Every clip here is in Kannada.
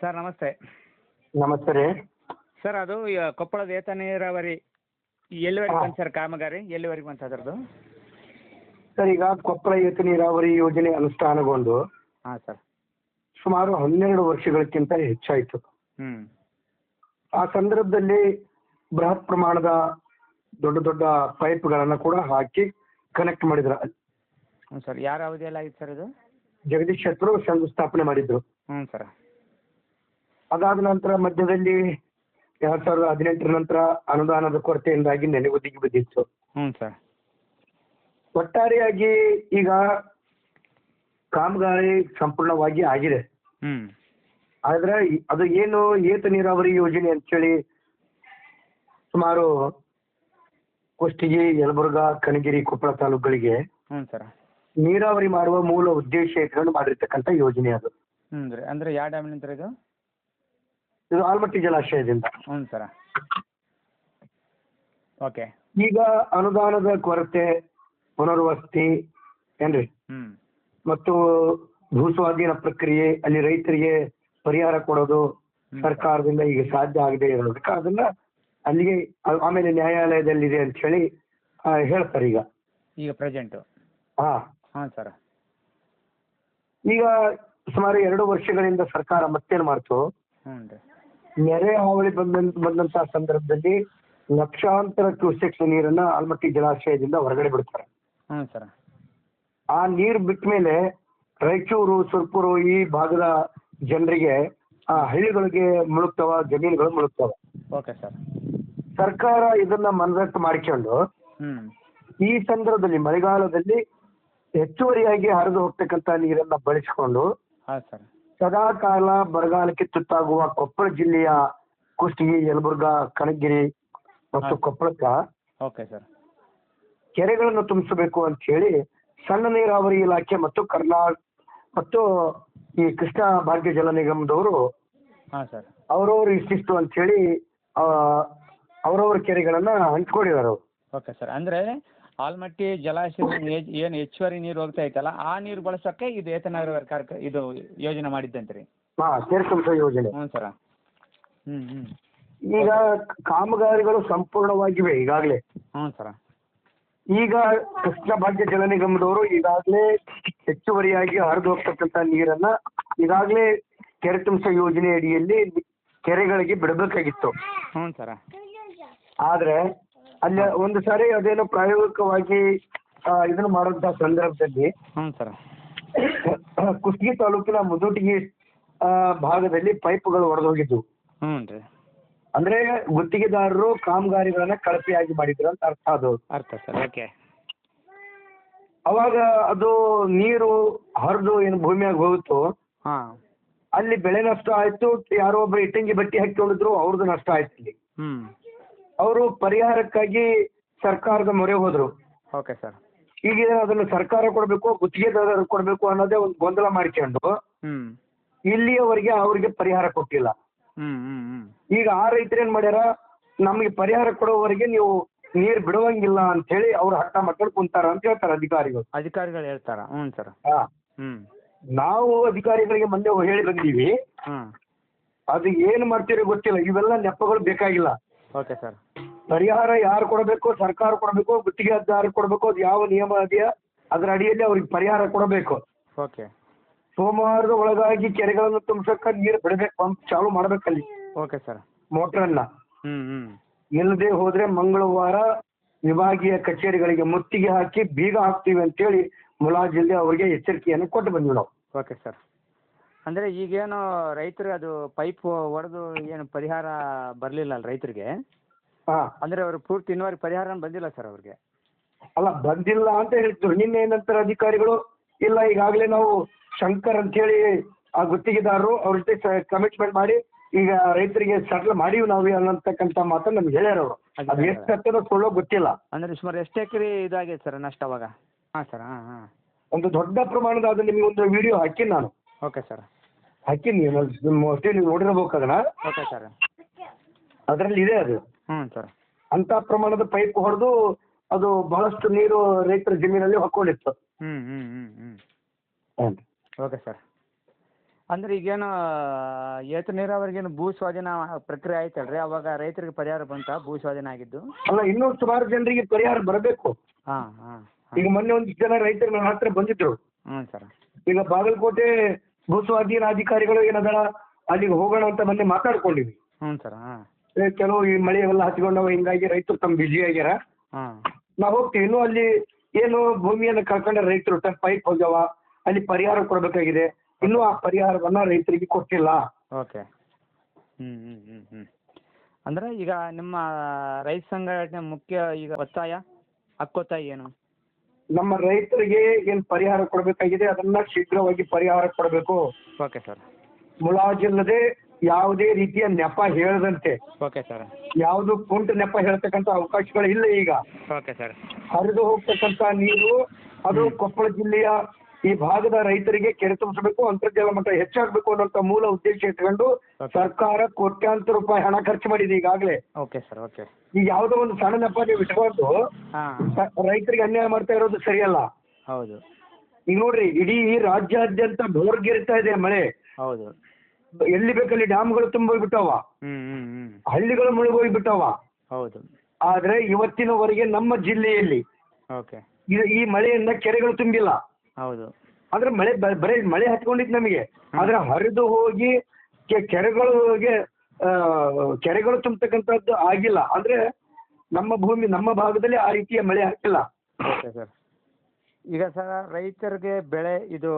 ಸರ್ ನಮಸ್ತೆ. ನಮಸ್ತೆ ರೀ. ಸರ್ ಅದು ಈ ಕೊಪ್ಪಳದ ಏತ ನೀರಾವರಿ ಎಲ್ಲಿವರೆಗೆ ಬಂತು ಸರ್ ಕಾಮಗಾರಿ? ಎಲ್ಲಿವರೆಗೆ ಬಂತು ಅದರದ್ದು? ಸರ್ ಈಗ ಕೊಪ್ಪಳ ಏತ ನೀರಾವರಿ ಯೋಜನೆ ಅನುಷ್ಠಾನಗೊಂಡು ಹಾಂ ಸರ್. ಸುಮಾರು ಹನ್ನೆರಡು ವರ್ಷಗಳಕ್ಕಿಂತ ಹೆಚ್ಚಾಯಿತು. ಹ್ಞೂ ಆ ಸಂದರ್ಭದಲ್ಲಿ ಬೃಹತ್ ಪ್ರಮಾಣದ ದೊಡ್ಡ ದೊಡ್ಡ ಪೈಪ್ಗಳನ್ನು ಕೂಡ ಹಾಕಿ ಕನೆಕ್ಟ್ ಮಾಡಿದ್ರು. ಹ್ಞೂ ಸರ್. ಯಾರ ಅವಧಿಯಲ್ಲಿ ಆಗಿತ್ತು ಸರ್ ಇದು? ಜಗದೀಶ್ ಶೆಟ್ಟರು ಶಂಕುಸ್ಥಾಪನೆ ಮಾಡಿದ್ರು. ಹ್ಞೂ ಸರ್. ಅದಾದ ನಂತರ ಮಧ್ಯದಲ್ಲಿ ಎರಡ್ ಸಾವಿರದ ಹದಿನೆಂಟರ ನಂತರ ಅನುದಾನದ ಕೊರತೆಯಿಂದಾಗಿ ನೆನೆಗುದಿಗೆ ಬಿದ್ದಿತ್ತು. ಹ್ಞೂ ಸರ್. ಒಟ್ಟಾರೆಯಾಗಿ ಈಗ ಕಾಮಗಾರಿ ಸಂಪೂರ್ಣವಾಗಿ ಆಗಿದೆ. ಹ್ಞೂ ಆದ್ರೆ ಈ- ಅದು ಏನು ಏತ ನೀರಾವರಿ ಯೋಜನೆ ಅಂತೇಳಿ ಸುಮಾರು ಕುಷ್ಟಗಿ ಯಲಬುರ್ಗಾ ಕಣಗಿರಿ ಕೊಪ್ಪಳ ತಾಲೂಕುಗಳಿಗೆ ಹ್ಞೂ ಸರ್. ನೀರಾವರಿ ಮಾಡುವ ಮೂಲ ಉದ್ದೇಶ ಇಟ್ಕೊಂಡು ಮಾಡಿರ್ತಕ್ಕಂಥ ಯೋಜನೆ ಅದು. ಹ್ಞೂ ರೀ. ಅಂದರೆ ಯಾವ ಇದು? ಇದು ಆಲ್ಮಟ್ಟಿ ಜಲಾಶಯದಿಂದ ಹ್ಞೂ ಸರ. ಓಕೆ. ಈಗ ಅನುದಾನದ ಕೊರತೆ ಪುನರ್ವಸತಿ ಏನ್ರಿ? ಹ್ಞೂ. ಮತ್ತು ಭೂಸ್ವಾಧೀನ ಪ್ರಕ್ರಿಯೆ ಅಲ್ಲಿ ರೈತರಿಗೆ ಪರಿಹಾರ ಕೊಡೋದು ಸರ್ಕಾರದಿಂದ ಈಗ ಸಾಧ್ಯ ಆಗದೆ ಇರೋದಕ್ಕೆ ಅದನ್ನ ಅಲ್ಲಿಗೆ ಆ- ಆಮೇಲೆ ನ್ಯಾಯಾಲಯದಲ್ಲಿದೆ ಅಂತ ಹೇಳಿ ಹೇಳ್ತಾರೆ ಈಗ. ಈಗ ಪ್ರೆಸೆಂಟ್. ಹಾ. ಹಾಂ ಸರ್. ಈಗ ಸುಮಾರು ಎರಡು ವರ್ಷಗಳಿಂದ ಸರ್ಕಾರ ಮತ್ತೇನ್ ಮಾಡ್ತು? ಹ್ಞೂ ರೀ. ನೆರೆ ಹಾವಳಿ ಬಂದ ಬಂದಂತಹ ಸಂದರ್ಭದಲ್ಲಿ ಲಕ್ಷಾಂತರ ಕ್ಯೂಸೆಕ್ಸ್ ನೀರನ್ನ ಆಲ್ಮಟ್ಟಿ ಜಲಾಶಯದಿಂದ ಹೊರಗಡೆ ಬಿಡ್ತಾರೆ. ಹ್ಞೂ ಸರ್. ಆ ನೀರು ಬಿಟ್ಟ ಮೇಲೆ ರಾಯಚೂರು ಸುರ್ಪುರು ಈ ಭಾಗದ ಜನರಿಗೆ ಆ ಹಳ್ಳಿಗಳಿಗೆ ಮುಳುಗ್ತಾವ ಜಮೀನುಗಳು ಮುಳುಗ್ತಾವ. Okay sir. ಸರ್ಕಾರ ಇದನ್ನ ಮನದಟ್ಟು ಮಾಡಿಕೊಂಡು ಹ್ಞೂ ಈ ಸಂದರ್ಭದಲ್ಲಿ ಮಳೆಗಾಲದಲ್ಲಿ ಹೆಚ್ಚುವರಿಯಾಗಿ ಹರಿದು ಹೋಗ್ತಕ್ಕಂಥ ನೀರನ್ನ ಬಳಸಿಕೊಂಡು ಹಾಂ ಸರ್. ಸದಾ ಕಾಲ ಬರಗಾಲಕ್ಕೆ ತುತ್ತಾಗುವ ಕೊಪ್ಪಳ ಜಿಲ್ಲೆಯ ಕುಷ್ಟಗಿ ಯಲಬುರ್ಗಾ ಕಣಗಿರಿ ಮತ್ತು ಕೊಪ್ಪಳಕ ಕೊಪ್ಪಳಕ್ಕ ಓಕೆ ಸರ್. ಕೆರೆಗಳನ್ನು ತುಂಬಿಸಬೇಕು ಅಂತ ಹೇಳಿ ಸಣ್ಣ ನೀರಾವರಿ ಇಲಾಖೆ ಮತ್ತು ಕರ್ನಾಟಕ ಮತ್ತು ಈ ಕೃಷ್ಣ ಭಾಗ್ಯ ಜಲ ನಿಗಮದವರು ಹಾಂ ಸರ್. ಅವ್ರವ್ರ ಇಷ್ಟಿಷ್ಟು ಅಂತ ಹೇಳಿ ಅವರವ್ರ ಕೆರೆಗಳನ್ನ ಹಂಚ್ಕೊಂಡಿದ್ದಾರೆ ಅವರು. Okay sir. ಅಂದರೆ ಆಲ್ಮಟ್ಟಿ ಜಲಾಶಯದ ಏನು ಹೆಚ್ಚುವರಿ ನೀರು ಹೋಗ್ತಾ ಐತಲ್ಲ ಆ ನೀರು ಬಳಸೋಕ್ಕೆ ಇದು ಏತನಗರ ಕಾರ್ಕ ಇದು ಯೋಜನೆ ಮಾಡಿದ್ದಂತ್ರಿ. ಹಾ ಕೆರೆ ತುಂಬಿಸೋ ಯೋಜನೆ. ಹ್ಞೂ ಸರ. ಹ್ಞೂ ಹ್ಞೂ ಈಗ ಕಾಮಗಾರಿಗಳು ಸಂಪೂರ್ಣವಾಗಿವೆ ಈಗಾಗಲೇ. ಹ್ಞೂ ಸರ. ಈಗ ಕೃಷ್ಣ ಭಾಗ್ಯ ಜಲ ನಿಗಮದವರು ಈಗಾಗಲೇ ಹೆಚ್ಚುವರಿಯಾಗಿ ಹರಿದು ಹೋಗ್ತಕ್ಕಂಥ ನೀರನ್ನ ಈಗಾಗಲೇ ಕೆರೆ ತುಂಬಿಸೋ ಯೋಜನೆ ಅಡಿಯಲ್ಲಿ ಕೆರೆಗಳಿಗೆ ಬಿಡಬೇಕಾಗಿತ್ತು. ಹ್ಞೂ ಸರ. ಆದ್ರೆ ಅಲ್ಲಿ ಒಂದು ಸಾರಿ ಅದೇನೋ ಪ್ರಾಯೋಗಿಕವಾಗಿ ಆ, ಇದನ್ನ ಮಾಡುವಂತ ಸಂದರ್ಭದಲ್ಲಿ ಹ್ಞೂ ಸರ. ಕುಷ್ಟಗಿ ತಾಲೂಕಿನ ಮುದುಟಿಗಿ ಆ, ಭಾಗದಲ್ಲಿ ಪೈಪ್ಗಳು ಒಡೆದೋಗಿದ್ವು. ಹ್ಞೂ ರೀ. ಅಂದ್ರೆ ಗುತ್ತಿಗೆದಾರರು ಕಾಮಗಾರಿಗಳನ್ನ ಕಳಪೆಯಾಗಿ ಮಾಡಿದ್ರು ಅಂತ ಅರ್ಥ ಅದು. ಅರ್ಥ ಸರ್ ಓಕೆ. ಅವಾಗ ಅದು ನೀರು ಹರಿದು ಏನು ಭೂಮಿಯಾಗ ಹೋಗುತ್ತೋ ಹಾಂ. ಅಲ್ಲಿ ಬೆಳೆ ನಷ್ಟ ಆಯ್ತು ಯಾರೋ ಒಬ್ಬ ಇಟ್ಟಂಗಿ ಬಟ್ಟಿ ಹಾಕೊಂಡಿದ್ರು ಅವ್ರದ್ದು ನಷ್ಟ ಆಯ್ತು ಇಲ್ಲಿ. ಹ್ಞೂ ಅವರು ಪರಿಹಾರಕ್ಕಾಗಿ ಸರ್ಕಾರದ ಮೊರೆ ಹೋದ್ರು. Okay sir. ಈಗ ಅದನ್ನು ಸರ್ಕಾರ ಕೊಡಬೇಕು ಗುತ್ತಿಗೆದಾರರು ಕೊಡಬೇಕು ಅನ್ನೋದೇ ಒಂದು ಗೊಂದಲ ಮಾಡಿಕೊಂಡು ಇಲ್ಲಿಯವರೆಗೆ ಅವರಿಗೆ ಪರಿಹಾರ ಕೊಟ್ಟಿಲ್ಲ. ಹ್ಮ್ ಹ್ಮ್ ಈಗ ಆ ರೈತರು ಏನ್ ಮಾಡ್ಯಾರ ನಮಗೆ ಪರಿಹಾರ ಕೊಡೋವರೆಗೆ ನೀವು ನೀರ್ ಬಿಡುವಂಗಿಲ್ಲ ಅಂತ ಹೇಳಿ ಅವ್ರು ಹಠ ಮಾಡ್ಕೊಂಡು ಕುಂತಾರ ಅಂತ ಹೇಳ್ತಾರೆ ಅಧಿಕಾರಿಗಳು. ಅಧಿಕಾರಿಗಳು ಹೇಳ್ತಾರ. ಹ್ಞೂ ಸರ್. ಹಾ. ಹ್ಞೂ ನಾವು ಅಧಿಕಾರಿಗಳಿಗೆ ಮೊನ್ನೆ ಹೇಳಿ ಬಂದೀವಿ ಅದು ಏನ್ ಮಾಡ್ತೀರೋ ಗೊತ್ತಿಲ್ಲ. ಇವೆಲ್ಲ ನೆಪಗಳು ಬೇಕಾಗಿಲ್ಲ. Okay sir. ಪರಿಹಾರ ಯಾರು ಕೊಡಬೇಕು? ಸರ್ಕಾರ ಕೊಡಬೇಕು? ಗುತ್ತಿಗೆದಾರ ಕೊಡಬೇಕು? ಅದು ಯಾವ ನಿಯಮ ಇದೆಯಾ ಅದರ ಅಡಿಯಲ್ಲಿ ಅವ್ರಿಗೆ ಪರಿಹಾರ ಕೊಡಬೇಕು. ಓಕೆ. ಸೋಮವಾರದ ಒಳಗಾಗಿ ಕೆರೆಗಳನ್ನು ತುಂಬಿಸಕ್ಕ ನೀರು ಬಿಡಬೇಕು ಪಂಪ್ ಚಾಲು ಮಾಡ್ಬೇಕಲ್ಲಿ. Okay sir. ಮೋಟ್ರನ್ನ. ಹ್ಞೂ ಇಲ್ಲದೆ ಹೋದ್ರೆ ಮಂಗಳವಾರ ವಿಭಾಗೀಯ ಕಚೇರಿಗಳಿಗೆ ಮುತ್ತಿಗೆ ಹಾಕಿ ಬೀಗ ಹಾಕ್ತೀವಿ ಅಂತೇಳಿ ಮುಲಾಜಿಲ್ಲಿ ಅವರಿಗೆ ಎಚ್ಚರಿಕೆಯನ್ನು ಕೊಟ್ಟು ಬಂದ್ವಿ ನಾವು. Okay sir. ಅಂದ್ರೆ ಈಗೇನು ರೈತರು ಅದು ಪೈಪ್ ಒಡೆದು ಏನು ಪರಿಹಾರ ಬರಲಿಲ್ಲ ಅಲ್ಲ ರೈತರಿಗೆ? ಹಾ. ಅಂದರೆ ಅವರು ಪೂರ್ತಿ ಇನ್ನುವರೆಗೆ ಪರಿಹಾರ ಬಂದಿಲ್ಲ ಸರ್ ಅವ್ರಿಗೆ. ಅಲ್ಲ ಬಂದಿಲ್ಲ ಅಂತ ಹೇಳಿದ್ರು ನಿನ್ನೆ ಏನಂತಾರೆ ಅಧಿಕಾರಿಗಳು ಇಲ್ಲ ಈಗಾಗಲೇ ನಾವು ಶಂಕರ್ ಅಂತ ಹೇಳಿ ಆ ಗುತ್ತಿಗೆದಾರರು ಅವ್ರ ಜೊತೆ ಕಮಿಟ್ಮೆಂಟ್ ಮಾಡಿ ಈಗ ರೈತರಿಗೆ ಸೆಟ್ಲ್ ಮಾಡಿವಿ ನಾವು ಅನ್ನತಕ್ಕಂಥ ಮಾತನ್ನ ನಮ್ಗೆ ಹೇಳ್ಯಾರ ಅವರು. ಅದು ಎಷ್ಟು ಸತ್ಯನೋ ಸುಳ್ಳೋ ಗೊತ್ತಿಲ್ಲ. ಅಂದ್ರೆ ಸುಮಾರು ಎಷ್ಟು ಎಕರೆ ಇದಾಗಿದೆ ಸರ್ ನಷ್ಟ ಅವಾಗ? ಹಾ ಸರ್ ಹಾ ಹಾಂ. ಒಂದು ದೊಡ್ಡ ಪ್ರಮಾಣದ ಅದು ನಿಮಗೆ ಒಂದು ವಿಡಿಯೋ ಹಾಕಿನ್ ನಾನು. Okay sir. ಹಾಕಿನ್ ಮೋಸ್ಟ್ಲಿ ನೀವು ನೋಡಿರ್ಬೇಕು ಅದನ್ನ. Okay sir. ಅದರಲ್ಲಿ ಇದೆ ಅದು. ಹ್ಞೂ ಸರ್. ಅಂತ ಪ್ರಮಾಣದ ಪೈಪ್ ಹೊಡೆದು ಅದು ಬಹಳಷ್ಟು ನೀರು ರೈತರ ಜಮೀನಲ್ಲಿ ಹೊಕ್ಕೊಂಡಿತ್ತು ಹ್ಞೂ ಹ್ಞೂ ಹ್ಞೂ ಹ್ಞೂ ಹ್ಮ್. Okay sir. ಅಂದ್ರೆ ಈಗೇನು ಏತ ನೀರಾವರಿಗೇನು ಭೂ ಸ್ವಾಧೀನ ಪ್ರಕ್ರಿಯೆ ಆಯ್ತಲ್ರಿ? ಅವಾಗ ರೈತರಿಗೆ ಪರಿಹಾರ ಬಂತ ಭೂ ಸ್ವಾಧೀನ ಆಗಿದ್ದು? ಅಲ್ಲ ಇನ್ನೂ ಸುಮಾರು ಜನರಿಗೆ ಪರಿಹಾರ ಬರಬೇಕು. ಹಾಂ ಹಾಂ ಈಗ ಮೊನ್ನೆ ಒಂದು ಜನ ರೈತರು ನನ್ನ ಹತ್ರ ಬಂದಿದ್ರು. ಹ್ಞೂ ಸರ್. ಈಗ ಬಾಗಲಕೋಟೆ ಭೂಸ್ವಾಧೀನ ಅಧಿಕಾರಿಗಳು ಏನದ ಅಲ್ಲಿಗೆ ಹೋಗೋಣ ಅಂತ ಮೊನ್ನೆ ಮಾತಾಡ್ಕೊಂಡಿವಿ ಹ್ಞೂ ಸರ್ ಹಾಂ. ಏ, ಕೆಲವು ಈ ಮಳೆ ಎಲ್ಲ ಹಚ್ಕೊಂಡವ ಹಿಂಗಾಗಿ ರೈತರು ತಮ್ಮ ಬಿಜಿ ಆಗ್ಯಾರ. ಹಾಂ. ನಾವು ಹೋಗ್ತೀವಿ ಇನ್ನೂ ಅಲ್ಲಿ ಏನು ಭೂಮಿಯನ್ನು ಕಳ್ಕೊಂಡ ರೈತರು ತಮ್ಮ ಪೈಪ್ ಹೋಗ್ಯಾವ ಅಲ್ಲಿ ಪರಿಹಾರ ಕೊಡಬೇಕಾಗಿದೆ. ಇನ್ನೂ ಆ ಪರಿಹಾರವನ್ನ ರೈತರಿಗೆ ಕೊಟ್ಟಿಲ್ಲ. ಓಕೆ. ಹ್ಞೂ ಹ್ಞೂ ಹ್ಞೂ ಹ್ಞೂ ಅಂದ್ರೆ ಈಗ ನಿಮ್ಮ ರೈತ ಸಂಘಟನೆ ಮುಖ್ಯ ಈಗ ಒತ್ತಾಯ ಹಕ್ಕೊತ್ತಾಯ ಏನು? ನಮ್ಮ ರೈತರಿಗೆ ಏನ್ ಪರಿಹಾರ ಕೊಡಬೇಕಾಗಿದೆ ಅದನ್ನ ಶೀಘ್ರವಾಗಿ ಪರಿಹಾರ ಕೊಡಬೇಕು. Okay sir. ಮುಲಾಜಿಲ್ಲದೆ ಯಾವುದೇ ರೀತಿಯ ನೆಪ ಹೇಳದಂತೆ. Okay sir. ಯಾವುದು ಕುಂಟು ನೆಪ ಹೇಳ್ತಕ್ಕಂಥ ಅವಕಾಶಗಳು ಇಲ್ಲ ಈಗ. Okay sir. ಹರಿದು ಹೋಗ್ತಕ್ಕಂಥ ನೀರು ಅದು ಕೊಪ್ಪಳ ಜಿಲ್ಲೆಯ ಈ ಭಾಗದ ರೈತರಿಗೆ ಕೆರೆ ತುಂಬಿಸಬೇಕು ಅಂತರ್ಜಲ ಮಟ್ಟ ಹೆಚ್ಚಾಗಬೇಕು ಅನ್ನೋಂಥ ಮೂಲ ಉದ್ದೇಶ ಇಟ್ಕೊಂಡು ಸರ್ಕಾರ ಕೋಟ್ಯಾಂತರ ರೂಪಾಯಿ ಹಣ ಖರ್ಚು ಮಾಡಿದೆ ಈಗಾಗಲೇ. Okay sir okay. ಈಗ ಯಾವುದೋ ಒಂದು ಸಣ್ಣ ನೆಪ ನೀವು ಇಟ್ಕೊಂಡು ಹಾಂ. ಸ- ರೈತರಿಗೆ ಅನ್ಯಾಯ ಮಾಡ್ತಾ ಇರೋದು ಸರಿಯಲ್ಲ. ಹೌದು. ಈಗ ನೋಡ್ರಿ ಇಡೀ ರಾಜ್ಯಾದ್ಯಂತ ಭೋರ್ಗಿರ್ತಾ ಇದೆ ಮಳೆ. ಹೌದು. ಎಲ್ಲಿ ಬೇಕಲ್ಲಿ ಡ್ಯಾಮ್ಗಳು ತುಂಬೋಗ್ಬಿಟ್ಟವ ಹಳ್ಳಿಗಳು ಮುಳುಗೋಗ್ಬಿಟ್ಟವ. ಹೌದು. ಆದ್ರೆ ಇವತ್ತಿನವರೆಗೆ ನಮ್ಮ ಜಿಲ್ಲೆಯಲ್ಲಿ ಓಕೆ. ಇದು ಈ ಮಳೆಯಿಂದ ಕೆರೆಗಳು ತುಂಬಿಲ್ಲ. ಹೌದು. ಅಂದ್ರೆ ಮಳೆ ಬ- ಬರೀ ಮಳೆ ಹತ್ಕೊಂಡಿತ್ತು ನಮಗೆ. ಆದ್ರೆ ಹರಿದು ಹೋಗಿ ಕೆ- ಕೆರೆಗಳು ಹೋಗಿ ಆ, ಕೆರೆಗಳು ತುಂಬತಕ್ಕಂಥದ್ದು ಆಗಿಲ್ಲ. ಅಂದ್ರೆ ನಮ್ಮ ಭೂಮಿ ನಮ್ಮ ಭಾಗದಲ್ಲಿ ಆ ರೀತಿಯ ಮಳೆ ಓಕೆ ಸರ್. ಈಗ ಸರ್ ರೈತರಿಗೆ ಬೆಳೆ ಇದು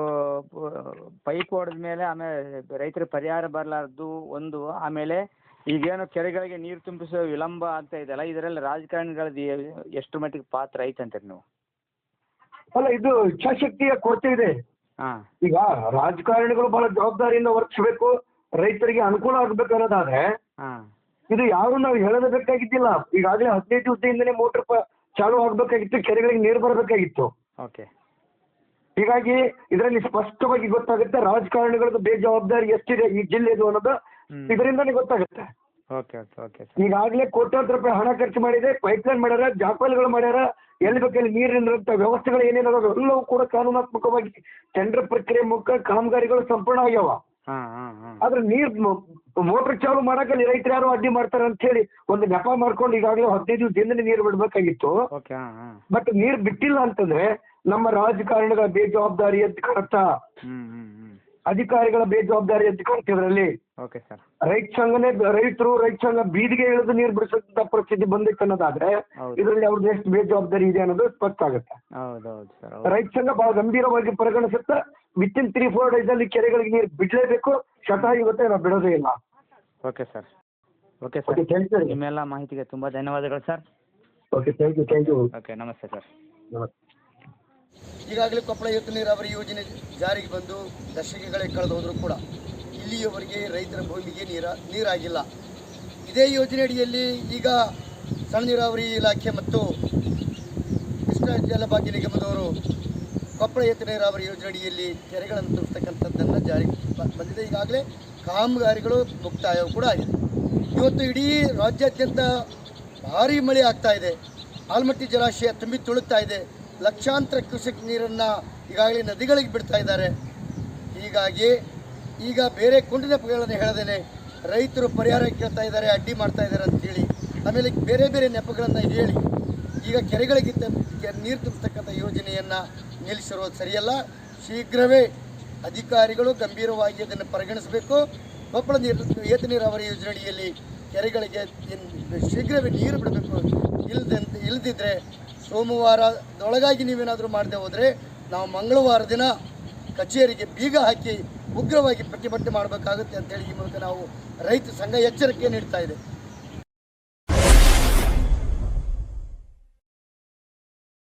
ಪೈಪ್ ಹೊಡೆದ ಮೇಲೆ ಆಮೇಲೆ ರೈತರಿಗೆ ಪರಿಹಾರ ಬರಲಾರ್ದು ಒಂದು ಆಮೇಲೆ ಈಗೇನು ಕೆರೆಗಳಿಗೆ ನೀರು ತುಂಬಿಸೋ ವಿಳಂಬ ಅಂತ ಇದೆಯಲ್ಲ ಇದರಲ್ಲಿ ರಾಜಕಾರಣಿಗಳದ್ದು ಎಷ್ಟರ ಎಷ್ಟು ಮಟ್ಟಿಗೆ ಪಾತ್ರ ಐತೆ ಅಂತೀರಿ ನೀವು? ಅಲ್ಲ ಇದು ಇಚ್ಛಾಶಕ್ತಿಯ ಕೊರತೆ ಇದೆ. ಹಾಂ. ಈಗ ರಾಜಕಾರಣಿಗಳು ಬಹಳ ಜವಾಬ್ದಾರಿಯಿಂದ ವರ್ತಿಸಬೇಕು ರೈತರಿಗೆ ಅನುಕೂಲ ಆಗ್ಬೇಕು ಅನ್ನೋದಾದ್ರೆ ಹಾಂ. ಇದು ಯಾರು ನಾವು ಹೇಳೋದೇ ಬೇಕಾಗಿದ್ದಿಲ್ಲ ಈಗಾಗಲೇ ಹದಿನೈದು ದಿವಸದಿಂದನೇ ಮೋಟರ್ ಪ ಚಾಲು ಆಗಬೇಕಾಗಿತ್ತು ಕೆರೆಗಳಿಗೆ ನೀರು ಬರಬೇಕಾಗಿತ್ತು. ಓಕೆ ಹೀಗಾಗಿ ಇದರಲ್ಲಿ ಸ್ಪಷ್ಟವಾಗಿ ಗೊತ್ತಾಗುತ್ತೆ ರಾಜಕಾರಣಿಗಳದ್ದು ಬೇಜವಾಬ್ದಾರಿ ಎಷ್ಟಿದೆ ಈ ಜಿಲ್ಲೆದು ಅನ್ನೋದು. ಇದರಿಂದಾನೇ ಗೊತ್ತಾಗುತ್ತೆ. ಓಕೆ ಓಕೆ ಓಕೆ ಸರ್ ಈಗಾಗಲೇ ಕೋಟ್ಯಾಂತರ ರೂಪಾಯಿ ಹಣ ಖರ್ಚು ಮಾಡಿದೆ ಪೈಪ್ಲೈನ್ ಮಾಡ್ಯಾರ ಜಾಕಲ್ಗಳು ಮಾಡ್ಯಾರ ಎಲ್ಲಿ ಬೇಕಲ್ಲಿ ನೀರು ನಿಲ್ಲುವಂಥ ವ್ಯವಸ್ಥೆಗಳು ಏನೇನದಾವ ಎಲ್ಲವೂ ಕೂಡ ಕಾನೂನಾತ್ಮಕವಾಗಿ ಟೆಂಡರ್ ಪ್ರಕ್ರಿಯೆ ಮುಖ ಕಾಮಗಾರಿಗಳು ಸಂಪೂರ್ಣ ಆಗ್ಯಾವ. ಆದ್ರೆ ನೀರ್ ಮೋಟರ್ ಚಾಲು ಮಾಡಕ್ಕೆ ರೈತರು ಯಾರು ಅಡ್ಡಿ ಮಾಡ್ತಾರೆ ಅಂತ ಹೇಳಿ ಒಂದು ನೆಪ ಮಾಡ್ಕೊಂಡು ಈಗಾಗಲೇ ಹದಿನೈದು ದಿನದಿಂದ ನೀರು ಬಿಡ್ಬೇಕಾಗಿತ್ತು. ಬಟ್ ನೀರು ಬಿಟ್ಟಿಲ್ಲ ಅಂತಂದ್ರೆ ನಮ್ಮ ರಾಜಕಾರಣಿಗಳ ಬೇಜವಾಬ್ದಾರಿ ಎದ್ದು ಕಾಣುತ್ತಾ ಅಧಿಕಾರಿಗಳ ಬೇಜವಾಬ್ದಾರಿ ಎದ್ದು ಕಾಣುತ್ತೆ ಇದರಲ್ಲಿ. Okay sir. ರೈತ ಸಂಘನೇ ರೈತರು ರೈತ ಸಂಘ ಬೀದಿಗೆ ಇಳಿದು ನೀರು ಬಿಡಿಸಂತ ಪರಿಸ್ಥಿತಿ ಬಂದಿತ್ತು ಅನ್ನೋದಾದ್ರೆ. ಇದರಲ್ಲಿ ಅವ್ರದ್ದು ಎಷ್ಟು ಬೇಜವಾಬ್ದಾರಿ ಇದೆ ಅನ್ನೋದು ಸ್ಪಷ್ಟ ಆಗುತ್ತೆ. ಸರ್ ರೈತ ಸಂಘ ಬಹಳ ಗಂಭೀರವಾಗಿ ಪರಿಗಣಿಸುತ್ತೆ. With in three four days ಅಲ್ಲಿ ಕೆರೆಗಳಿಗೆ ನೀರು ಬಿಡಲೇಬೇಕು. ಶತ ಇವತ್ತೆ ನಾವು ಬಿಡೋದೇ ಇಲ್ಲ. Okay sir. Okay sir. ನಿಮ್ಮೆಲ್ಲ ಮಾಹಿತಿಗೆ ತುಂಬಾ ಧನ್ಯವಾದಗಳು sir. Okay thank you thank you okay ನಮಸ್ತೆ ಸರ್. ನಮಸ್ತೆ. ಈಗಾಗಲೇ ಕೊಪ್ಪಳ ಏತ ನೀರಾವರಿ ಯೋಜನೆ ಜಾರಿಗೆ ಬಂದು ದಶಕಗಳೇ ಕಳೆದು ಹೋದರೂ ಕೂಡ ಇಲ್ಲಿಯವರೆಗೆ ರೈತರ ಭೂಮಿಗೆ ನೀರ ನೀರಾಗಿಲ್ಲ. ಇದೇ ಯೋಜನೆ ಅಡಿಯಲ್ಲಿ ಈಗ ಸಣ್ಣ ನೀರಾವರಿ ಇಲಾಖೆ ಮತ್ತು ಕೃಷ್ಣ ಜಲಭಾಗ್ಯ ನಿಗಮದವರು ಕೊಪ್ಪಳ ಏತ ನೀರಾವರಿ ಯೋಜನೆ ಅಡಿಯಲ್ಲಿ ಕೆರೆಗಳನ್ನು ತುಂಬಿಸ್ತಕ್ಕಂಥದ್ದನ್ನು ಜಾರಿಗೆ ಬಂದಿದೆ. ಈಗಾಗಲೇ ಕಾಮಗಾರಿಗಳು ಮುಕ್ತಾಯ ಕೂಡ ಆಗಿದೆ. ಇವತ್ತು ಇಡೀ ರಾಜ್ಯಾದ್ಯಂತ ಭಾರಿ ಮಳೆ ಆಗ್ತಾ ಇದೆ. ಆಲ್ಮಟ್ಟಿ ಜಲಾಶಯ ತುಂಬಿ ತುಳುಕ್ತಾ ಇದೆ. ಲಕ್ಷಾಂತರ ಕ್ಯೂಸೆಕ್ ನೀರನ್ನು ಈಗಾಗಲೇ ನದಿಗಳಿಗೆ ಬಿಡ್ತಾ ಇದ್ದಾರೆ. ಹೀಗಾಗಿ ಈಗ ಬೇರೆ ಕುಂಡಿನೆಪಗಳನ್ನು ಹೇಳದೇನೆ, ರೈತರು ಪರಿಹಾರ ಕೇಳ್ತಾ ಇದ್ದಾರೆ, ಅಡ್ಡಿ ಮಾಡ್ತಾ ಇದ್ದಾರೆ ಅಂತೇಳಿ ಆಮೇಲೆ ಬೇರೆ ಬೇರೆ ನೆಪಗಳನ್ನು ಹೇಳಿ, ಈಗ ಕೆರೆಗಳಿಗೆ ನೀರು ತುಂಬಿಸ್ತಕ್ಕಂಥ ಯೋಜನೆಯನ್ನು ನಿಲ್ಲಿಸಿರೋದು ಸರಿಯಲ್ಲ. ಶೀಘ್ರವೇ ಅಧಿಕಾರಿಗಳು ಗಂಭೀರವಾಗಿ ಅದನ್ನು ಪರಿಗಣಿಸಬೇಕು. ಕೊಪ್ಪಳ ನೀರು, ಏತ ನೀರಾವರಿ ಯೋಜನೆಯಲ್ಲಿ ಕೆರೆಗಳಿಗೆ ಶೀಘ್ರವೇ ನೀರು ಬಿಡಬೇಕು. ಇಲ್ಲದಂತೆ ಇಲ್ಲದಿದ್ದರೆ ಸೋಮವಾರದೊಳಗಾಗಿ ನೀವೇನಾದರೂ ಮಾಡದೆ ಹೋದರೆ ನಾವು ಮಂಗಳವಾರ ದಿನ ಕಚೇರಿಗೆ ಬೀಗ ಹಾಕಿ ಉಗ್ರವಾಗಿ ಪ್ರತಿಭಟನೆ ಮಾಡಬೇಕಾಗುತ್ತೆ ಅಂತೇಳಿ ಈ ಮೂಲಕ ನಾವು ರೈತ ಸಂಘ ಎಚ್ಚರಿಕೆ ನೀಡ್ತಾ ಇದೆ.